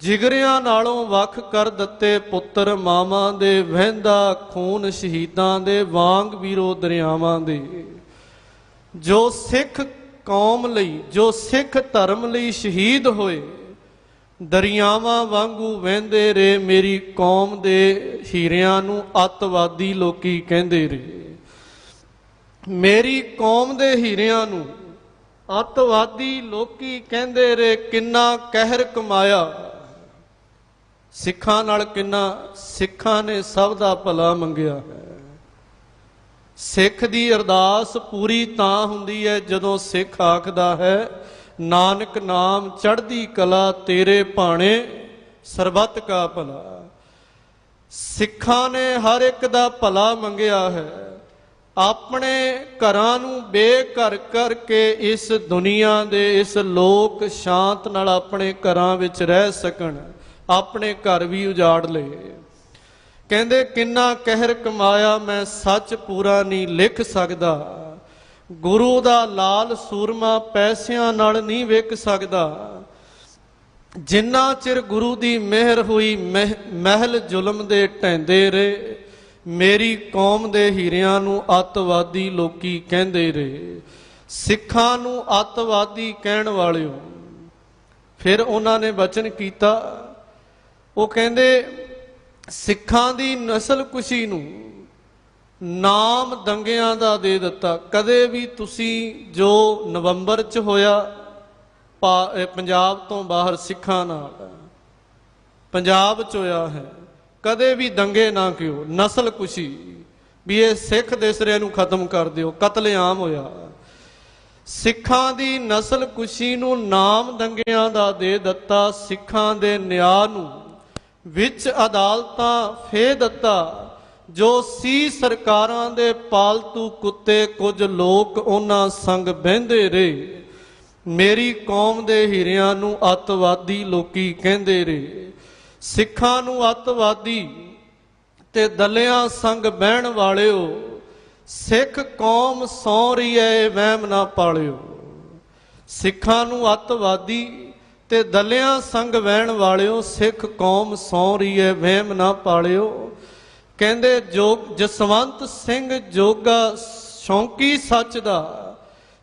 ਜਿਗਰਿਆਂ ਨਾਲੋਂ ਵੱਖ ਕਰ ਦਿੱਤੇ ਪੁੱਤਰ ਮਾਵਾਂ ਦੇ, ਵਹਿੰਦਾ ਖੂਨ ਸ਼ਹੀਦਾਂ ਦੇ, ਵਾਂਗ ਵੀਰੋ ਦਰਿਆਵਾਂ ਦੇ। ਜੋ ਸਿੱਖ ਕੌਮ ਲਈ, ਜੋ ਸਿੱਖ ਧਰਮ ਲਈ ਸ਼ਹੀਦ ਹੋਏ, ਦਰਿਆਵਾਂ ਵਾਂਗੂ ਵਹਿੰਦੇ ਰੇ ਮੇਰੀ ਕੌਮ ਦੇ ਹੀਰਿਆਂ ਨੂੰ ਅੱਤਵਾਦੀ ਲੋਕੀ ਕਹਿੰਦੇ ਰੇ ਮੇਰੀ ਕੌਮ ਦੇ ਹੀਰਿਆਂ ਨੂੰ ਅੱਤਵਾਦੀ ਲੋਕੀ ਕਹਿੰਦੇ ਰੇ ਕਿੰਨਾ ਕਹਿਰ ਕਮਾਇਆ। ਸਿੱਖਾਂ ਨਾਲ ਕਿੰਨਾ ਸਿੱਖਾਂ ਨੇ ਸਭ ਦਾ ਭਲਾ ਮੰਗਿਆ ਹੈ। ਸਿੱਖ ਦੀ ਅਰਦਾਸ ਪੂਰੀ ਤਾਂ ਹੁੰਦੀ ਹੈ ਜਦੋਂ ਸਿੱਖ ਆਖਦਾ ਹੈ, ਨਾਨਕ ਨਾਮ ਚੜ੍ਹਦੀ ਕਲਾ ਤੇਰੇ ਭਾਣੇ, ਸਰਬੱਤ ਕਾ ਭਲਾ। ਸਿੱਖਾਂ ਨੇ ਹਰ ਇੱਕ ਦਾ ਭਲਾ ਮੰਗਿਆ ਹੈ। ਆਪਣੇ ਘਰਾਂ ਨੂੰ ਬੇਘਰ ਕਰਕੇ ਇਸ ਦੁਨੀਆ ਦੇ ਇਸ ਲੋਕ ਸ਼ਾਂਤ ਨਾਲ ਆਪਣੇ ਘਰਾਂ ਵਿੱਚ ਰਹਿ ਸਕਣ। ਆਪਣੇ ਘਰ ਵੀ ਉਜਾੜ ਲਏ ਕਹਿੰਦੇ, ਕਿੰਨਾ ਕਹਿਰ ਕਮਾਇਆ ਮੈਂ, ਸੱਚ ਪੂਰਾ ਨਹੀਂ ਲਿਖ ਸਕਦਾ। ਗੁਰੂ ਦਾ ਲਾਲ ਸੂਰਮਾ ਪੈਸਿਆਂ ਨਾਲ ਨਹੀਂ ਵਿਕ ਸਕਦਾ। ਜਿੰਨਾ ਚਿਰ ਗੁਰੂ ਦੀ ਮਿਹਰ ਹੋਈ, ਮਹਿ- ਮਹਿਲ ਜ਼ੁਲਮ ਦੇ ਢੈਂਦੇ ਰਹੇ। ਮੇਰੀ ਕੌਮ ਦੇ ਹੀਰਿਆਂ ਨੂੰ ਅੱਤਵਾਦੀ ਲੋਕੀ ਕਹਿੰਦੇ ਰਹੇ। ਸਿੱਖਾਂ ਨੂੰ ਅੱਤਵਾਦੀ ਕਹਿਣ ਵਾਲਿਓ। ਫਿਰ ਉਹਨਾਂ ਨੇ ਵਚਨ ਕੀਤਾ ਉਹ ਕਹਿੰਦੇ, ਸਿੱਖਾਂ ਦੀ ਨਸਲ ਕੁਸ਼ੀ ਨੂੰ ਨਾਮ ਦੰਗਿਆਂ ਦਾ ਦੇ ਦਿੱਤਾ। ਕਦੇ ਵੀ ਤੁਸੀਂ ਜੋ ਨਵੰਬਰ ਚ ਹੋਇਆ, ਪਾ- ਪੰਜਾਬ ਤੋਂ ਬਾਹਰ ਸਿੱਖਾਂ ਨਾਲ, ਪੰਜਾਬ ਚ ਹੋਇਆ ਹੈ, ਕਦੇ ਵੀ ਦੰਗੇ ਨਾ ਕਿਉ। ਨਸਲ ਕੁਸ਼ੀ, ਵੀ ਇਹ ਸਿੱਖ ਦੇਸਰਿਆਂ ਨੂੰ ਖਤਮ ਕਰ ਦਿਓ, ਕਤਲੇਆਮ ਹੋਇਆ। ਸਿੱਖਾਂ ਦੀ ਨਸਲ ਕੁਸ਼ੀ ਨੂੰ ਨਾਮ ਦੰਗਿਆਂ ਦਾ ਦੇ ਦਿੱਤਾ, ਸਿੱਖਾਂ ਦੇ ਨਿਆਂ ਨੂੰ ਵਿੱਚ ਅਦਾਲਤਾਂ ਫੇ ਦਿੱਤਾ, ਜੋ ਸੀ ਸਰਕਾਰਾਂ ਦੇ ਪਾਲਤੂ ਕੁੱਤੇ ਕੁਝ ਲੋਕ ਉਹਨਾਂ ਸੰਗ ਬਹਿੰਦੇ ਰਹੇ। ਮੇਰੀ ਕੌਮ ਦੇ ਹੀਰਿਆਂ ਨੂੰ ਅੱਤਵਾਦੀ ਲੋਕੀ ਕਹਿੰਦੇ ਰਹੇ। ਸਿੱਖਾਂ ਨੂੰ ਅੱਤਵਾਦੀ ਤੇ ਦਲਿਆਂ ਸੰਗ ਬਹਿਣ ਵਾਲਿਓ, ਸਿੱਖ ਕੌਮ ਸੌ ਰਹੀ ਹੈ ਵਹਿਮ ਨਾ ਪਾਲਿਓ। ਸਿੱਖਾਂ ਨੂੰ ਅੱਤਵਾਦੀ ਤੇ ਦਲਿਆਂ ਸੰਗ ਵਹਿਣ ਵਾਲਿਓ, ਸਿੱਖ ਕੌਮ ਸੌ ਰਹੀ ਹੈ ਵਹਿਮ ਨਾ ਪਾਲਿਓ। ਕਹਿੰਦੇ ਜੋਗ, ਜਸਵੰਤ ਸਿੰਘ ਜੋਗਾ ਸ਼ੌਂਕੀ ਸੱਚ ਦਾ,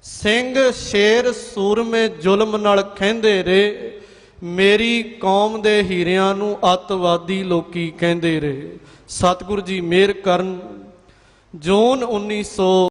ਸਿੰਘ ਸ਼ੇਰ ਸੂਰਮੇ ਜ਼ੁਲਮ ਨਾਲ ਕਹਿੰਦੇ ਰੇ, ਮੇਰੀ ਕੌਮ ਦੇ ਹੀਰਿਆਂ ਨੂੰ ਅੱਤਵਾਦੀ ਲੋਕੀ ਕਹਿੰਦੇ ਰੇ। ਸਤਿਗੁਰੂ ਜੀ ਮਿਹਰ ਕਰਨ। ਜੂਨ 1900